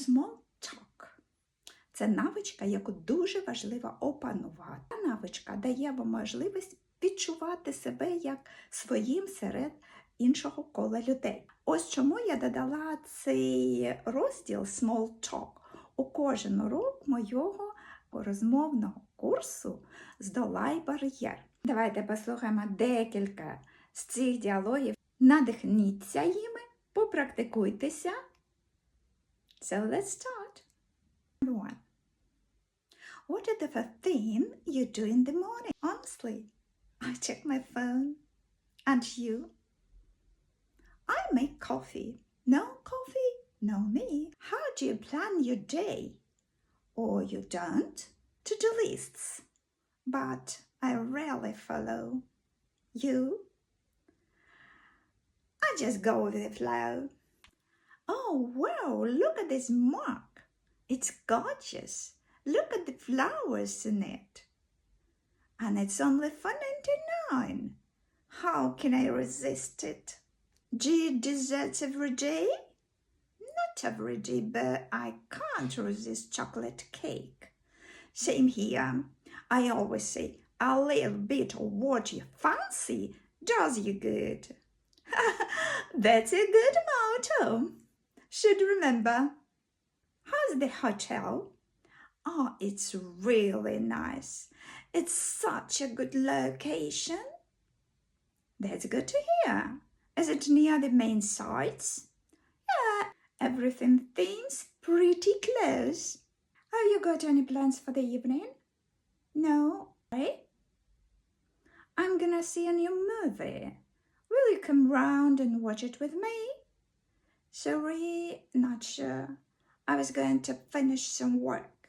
Small talk. Це навичка, яку дуже важливо опанувати. Ця навичка дає вам можливість відчувати себе як своїм серед іншого кола людей. Ось чому я додала цей розділ Small Talk у кожен урок моєго розмовного курсу Здолай бар'єр. Давайте послухаємо декілька з цих діалогів. Надихніться їми, попрактикуйтеся. So let's start. Number one. What is the first thing you do in the morning? Honestly, I check my phone. And you? I make coffee. No coffee, no me. How do you plan your day? Or you don't? To do lists. But I rarely follow. You? I just go with the flow. Oh, wow, look at this mug. It's gorgeous. Look at the flowers in it. And it's only for 99. How can I resist it? Do you desserts every day? Not every day, but I can't resist chocolate cake. Same here. I always say a little bit of what you fancy does you good. That's a good motto. Should remember. How's the hotel? Oh, it's really nice. It's such a good location. That's good to hear. Is it near the main sites? Yeah, everything seems pretty close. Have you got any plans for the evening? No, right? I'm gonna see a new movie. Will you come round and watch it with me? Sorry, not sure. I was going to finish some work.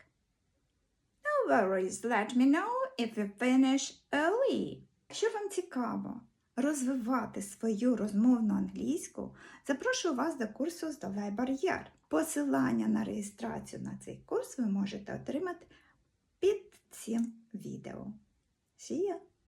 No worries, let me know if you finish early. Якщо вам цікаво розвивати свою розмовну англійську, запрошую вас до курсу Здолай бар'єр. Посилання на реєстрацію на цей курс ви можете отримати під цим відео. See ya!